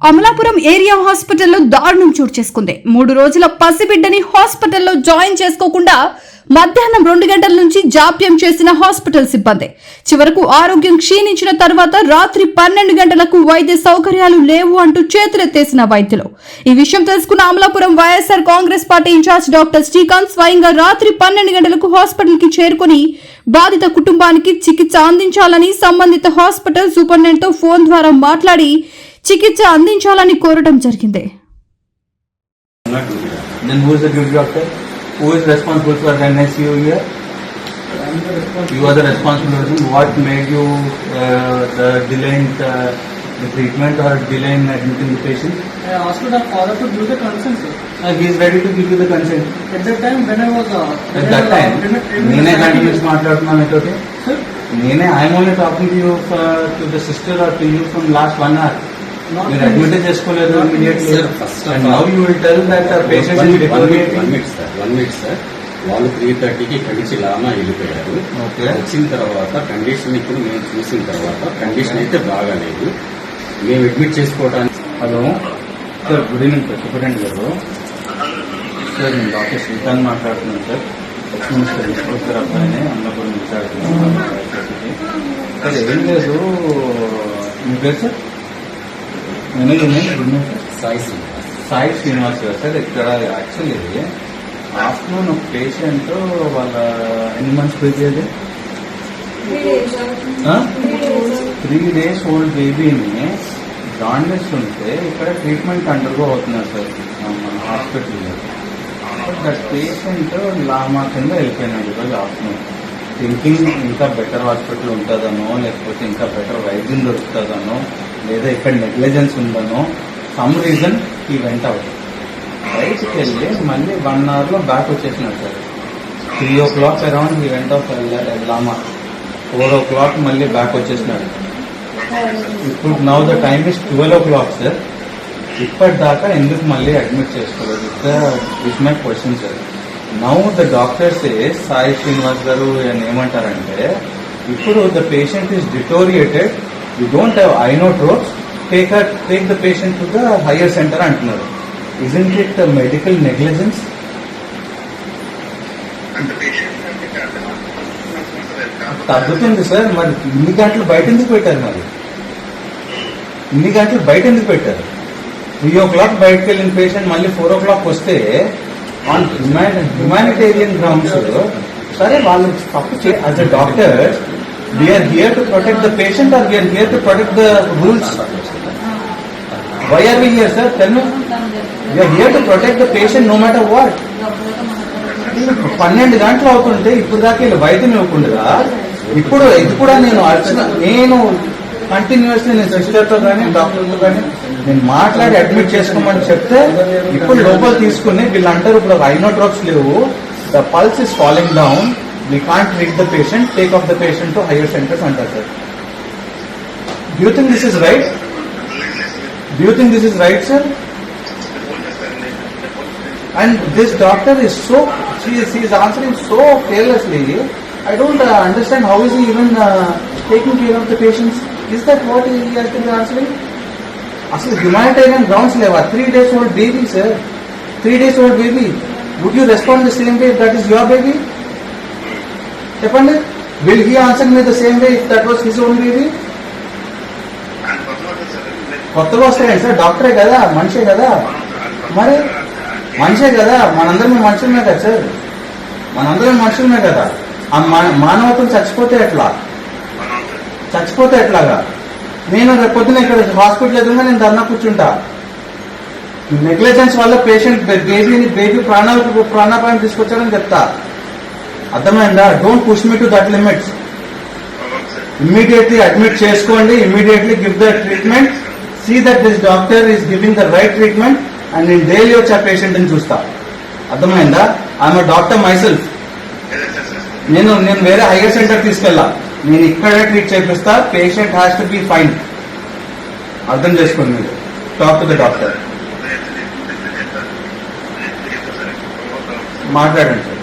Amalapuram area హాస్పిటల్లో దారుణం చోటు చేసుకుంది. మూడు రోజుల పసిబిడ్డని హాస్పిటల్లో జాయిన్ చేసుకోకుండా మధ్యాహ్నం రెండు గంటల నుంచి జాప్యం చేసిన హాస్పిటల్ సిబ్బంది. చివరకు ఆరోగ్యం క్షీణించిన తర్వాత రాత్రి పన్నెండు గంటలకు వైద్య సౌకర్యాలు లేవు అంటూ చేతులెత్తేసిన వైద్యులు. ఈ విషయం తెలుసుకున్న Amalapuram YSR Congress party incharge doctor Srikanth స్వయంగా రాత్రి పన్నెండు గంటలకు హాస్పిటల్కి చేరుకుని బాధిత కుటుంబానికి చికిత్స అందించాలని సంబంధిత హాస్పిటల్ సూపరింటెండెంట్తో ఫోన్ ద్వారా మాట్లాడి చికిత్స అందించాలని కోరడం జరిగింది Then who is the duty doctor? Who is responsible for NSU here? You are the responsible person. What made you uh, the delay in uh, the treatment or delay in admitting the patient? I asked the father to give the consent, sir. Uh, he is ready to give you the consent. At that time, when I was uh, At I that uh, time, నేనే to continues the- మాట్లాడుతున్నాను మీతోటి Sir, నేనే I'm only talking to you to the sister or to you from last one hour మీరు to- admit చేసుకోలేదు and now you will tell that patient one minute minute sir one minute sir వాళ్ళు three థర్టీకి ఇక్కడి నుంచి లామా వెళ్ళిపోయారు. Okay వచ్చిన తర్వాత కండిషన్ ఇప్పుడు మేము చూసిన తర్వాత కండిషన్ అయితే బాగాలేదు. మేము అడ్మిట్ చేసుకోవడానికి hello sir good evening sir superintendent గారు. సార్ నేను డాక్టర్ శ్రీకాంత్ మాట్లాడుతున్నాను సార్ ఎక్స్ మినిస్టర్ విశ్వేశ్వర అబ్బాయిని అన్నపూర్ణ మాట్లాడుతున్నాను సార్ ఏం లేదు. మీ పేరు సార్ సార్ సాయి శ్రీనివాస్. సాయి శ్రీనివాస్ గారు సార్ ఇక్కడ యాక్చువల్లీ ఆఫ్టర్నూన్ ఒక పేషెంట్ వాళ్ళ ఎన్ని months baby three days old బేబీని జాండీస్ ఉంటే ఇక్కడ ట్రీట్మెంట్ అండర్గో అవుతున్నారు సార్ మన హాస్పిటల్లో దట్ పేషెంట్ లామా కింద వెళ్ళిపోయినాడు ఈరోజు ఆఫ్టర్నూన్ థింకింగ్ ఇంకా బెటర్ హాస్పిటల్ ఉంటుందనో లేకపోతే ఇంకా బెటర్ వైద్యం దొరుకుతుందనో లేదా ఇక్కడ నెగ్లిజెన్స్ ఉందనో సమ్ రీజన్ ఈ వెంట అవుట్ వెళ్ళి మళ్ళీ వన్ అవర్లో బ్యాక్ వచ్చేసినాడు sir. Three o'clock around ఈ went off LAMA four o'clock మళ్ళీ బ్యాక్ వచ్చేసినాడు. ఇప్పుడు now the time is twelve o'clock sir ఇప్పటిదాకా ఎందుకు మళ్ళీ అడ్మిట్ చేసుకోలేదు? Is my question sir now the doctors Sai Srinivas గారు ఏమంటారంటే ఇప్పుడు the patient is deteriorated you don't have inotropes take take the patient to the higher centre అంటున్నారు isn't it medical negligence తగ్గుతుంది sir మరి ఇన్ని గంటలు బయట ఎందుకు పెట్టారు మరి? ఇన్ని గంటలు బయట ఎందుకు పెట్టారు? త్రీ ఓ క్లాక్ బయటకు వెళ్ళిన పేషెంట్ మళ్ళీ ఫోర్ ఓ క్లాక్ వస్తే ఆన్ హ్యుమానిటేరియన్ గ్రౌండ్స్ సరే వాళ్ళు తప్పు అ doctor we're here to protect we patient here to protect to protect the rules why are sir? Tell sir We are here to protect the patient no matter what పన్నెండు గంటలు అవుతుంటే ఇప్పుడు దాకా వీళ్ళు వైద్యం ఇవ్వకుండా ఇప్పుడు ఇది కూడా నేను అర్చన నేను కంటిన్యూస్లీ నేను సిస్టర్తో కానీ డాక్టర్తో కానీ నేను మాట్లాడి అడ్మిట్ చేసుకోమని చెప్తే ఇప్పుడు లోపల తీసుకుని వీళ్ళు అంటారు ఇప్పుడు ఐనో డ్రాప్స్ లేవు the pulse is falling down We can't treat the patient, take off the patient to higher centers and that's it. Do you think this is right? Do you think this is right, sir? And this doctor is so, she is, she is answering so carelessly. I don't uh, understand how is he even uh, taking care of the patients. Is that what he has answering? answering? Actually, humanitarian grounds level, three days old baby, sir. Three days old baby. Would you respond the same way if that is your baby? చెప్పండి. Will he answer me the same way if that was his own baby కొత్తగా వస్తాయండి sir డాక్టరే కదా మనిషే కదా. మరి మనిషే కదా మనందరం మనుషులమే కదా సార్. మనందరం మనుషులమే కదా. ఆ మా- చచ్చిపోతే ఎట్లా? చచ్చిపోతే ఎట్లాగా? నేను రేపు పొద్దున ఇక్కడ హాస్పిటల్ ఎదురుగా నేను ధర్నా కూర్చుంటా. నెగ్లిజెన్స్ వల్ల పేషెంట్ బేబీని బేబీ ప్రాణాలకు ప్రాణాపాయం తీసుకొచ్చారని చెప్తా. అర్థమైందా? Don't push me to that limits immediately admit చేసుకోండి. Immediately give the treatment see that this doctor is giving the right treatment and నేను డైలీ వచ్చి ఆ పేషెంట్ని చూస్తా. అర్థమైందా? ఆమె డాక్టర్ మైసెల్ఫ్ నేను నేను వేరే హైయర్ సెంటర్ తీసుకెళ్ళా. నేను ఇక్కడే ట్రీట్ చేపిస్తా. Patient has to be fine అర్థం చేసుకోండి మీరు. టాక్ టు ద డాక్టర్ మాట్లాడండి. సార్